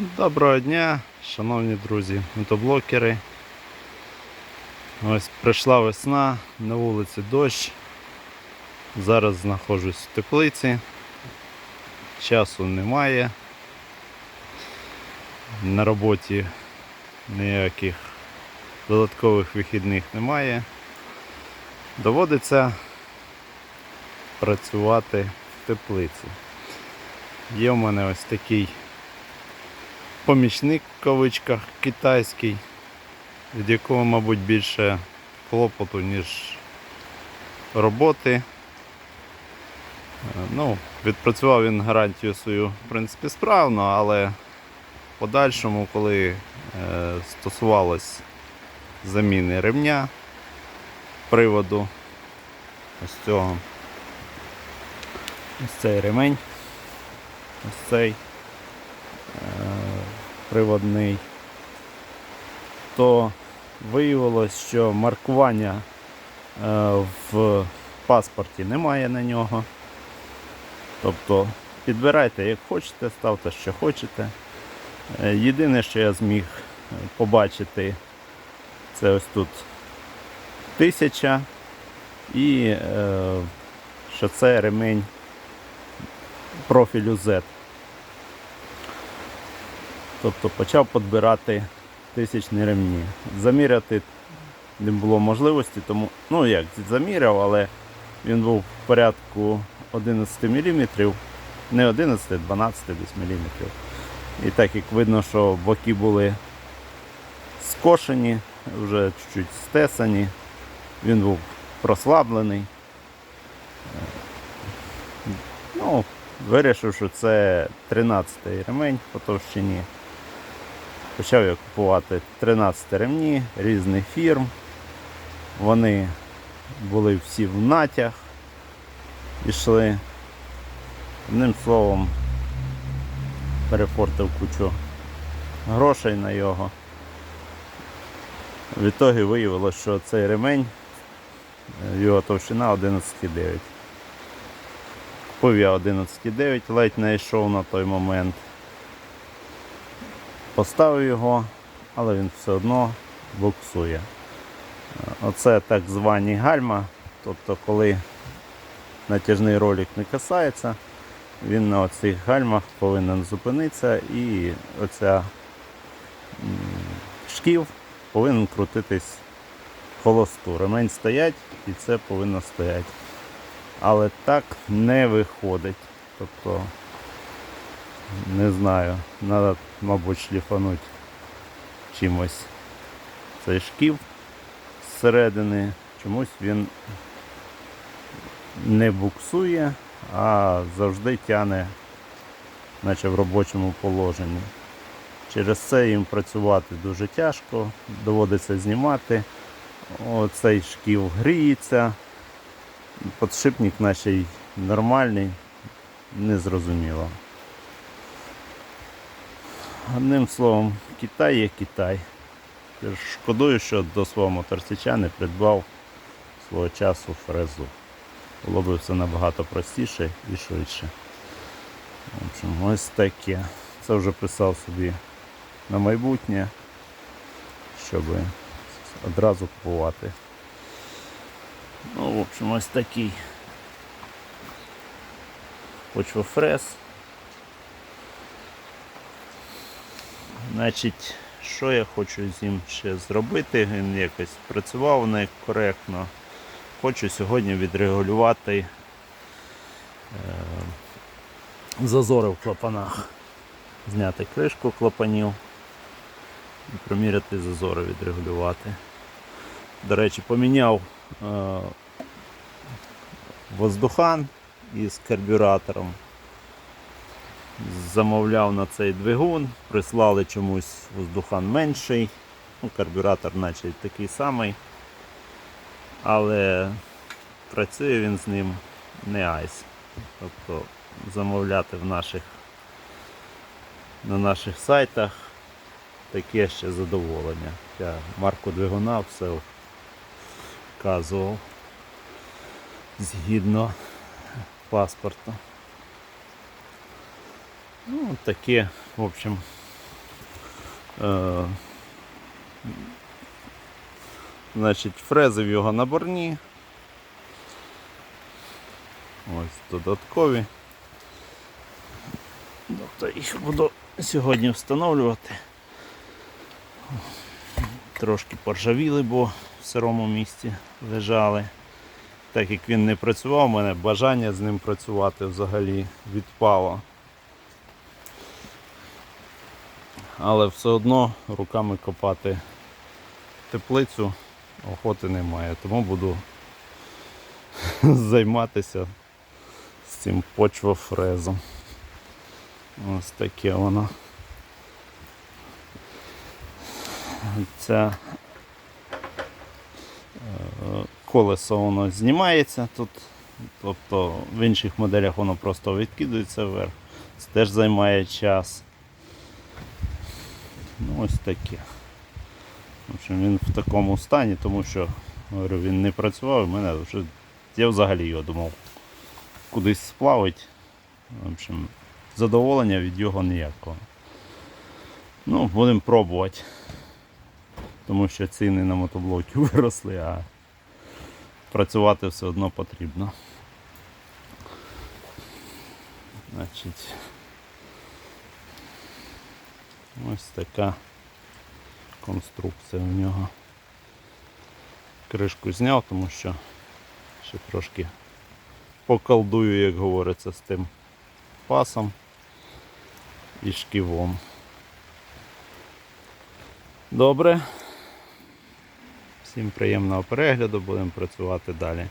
Доброго дня, шановні друзі, мотоблокери. Ось прийшла весна, на вулиці дощ. Зараз знаходжусь в теплиці. Часу немає. На роботі ніяких додаткових вихідних немає. Доводиться працювати в теплиці. Є в мене ось такий помічник в кавичках китайський, від якого, мабуть, більше клопоту, ніж роботи. Е, Ну, відпрацював він гарантію свою, в принципі, справно, але в подальшому, коли е, стосувалось заміни ремня приводу ось цього, ось цей ремень, ось цей приводний, то виявилось, що маркування е, в паспорті немає на нього. Тобто підбирайте як хочете, ставте що хочете. Е, Єдине, що я зміг е, побачити, це ось тут тисяча і що це ремень профілю Z. Тобто почав підбирати тисячні ремні. Заміряти не було можливості, тому, ну як, заміряв, але він був в порядку 11 мм, не 11, 12 десь мм. І так як видно, що боки були скошені, вже чуть-чуть стесані, він був прослаблений. Ну, вирішив, що це 13-й ремень по товщині. Почав я купувати 13 ремні різних фірм. Вони були всі в натяг, ішли. Одним словом, перефортив кучу грошей на його. В ітогі виявилося, що цей ремень, його товщина 11,9. Купив я 11,9, ледь не йшов на той момент. Поставив його, але він все одно буксує. Оце так звані гальма, тобто коли натяжний ролик не касається, він на оцих гальмах повинен зупинитися і оця шків повинен крутитись холосту. Ремень стоять і це повинно стояти. Але так не виходить. Тобто не знаю, треба, мабуть, шліфанути чимось цей шків зсередини. Чомусь він не буксує, а завжди тяне, наче в робочому положенні. Через це їм працювати дуже тяжко, доводиться знімати. Оцей шків гріється, подшипник й нормальний, незрозуміло. Одним словом, Китай є Китай. Шкодую, що до свого моторсіча не придбав свого часу фрезу. Було б все набагато простіше і швидше. В общем, ось таке. Це вже писав собі на майбутнє, щоб одразу купувати. Ну, в общем, ось такий почвофрез. Значить, що я хочу з ним ще зробити? Він якось працював некоректно. Хочу сьогодні відрегулювати е, зазори в клапанах. Зняти кришку клапанів і проміряти зазори відрегулювати. До речі, поміняв е, воздухан із карбюратором замовляв на цей двигун, прислали чомусь воздухан менший, ну, карбюратор наче такий самий, але працює він з ним не айс. Тобто замовляти в наших, на наших сайтах таке ще задоволення. Я марку двигуна все вказував згідно паспорту. Ну, таке, в общем, Е, фрези в його наборні. Ось додаткові. Тобто їх буду сьогодні встановлювати. Трошки поржавіли, бо в сирому місці лежали. Так як він не працював, у мене бажання з ним працювати взагалі відпало. Але все одно руками копати теплицю охоти немає, тому буду займатися з цим почвофрезом. Ось таке воно. Ця е, колесо воно знімається тут. Тобто в інших моделях воно просто відкидується вверх. Це теж займає час. Ось таке. В общем, він в такому стані, тому що говорю, він не працював, і мене вже я взагалі його думав кудись сплавить. В общем, задоволення від його ніякого. Ну, будемо пробувати. Тому що ціни на мотоблоки виросли, а працювати все одно потрібно. Значить, ось така конструкція у нього. Кришку зняв, тому що ще трошки поколдую, як говориться, з тим пасом і шківом. Добре. Всім приємного перегляду, будемо працювати далі.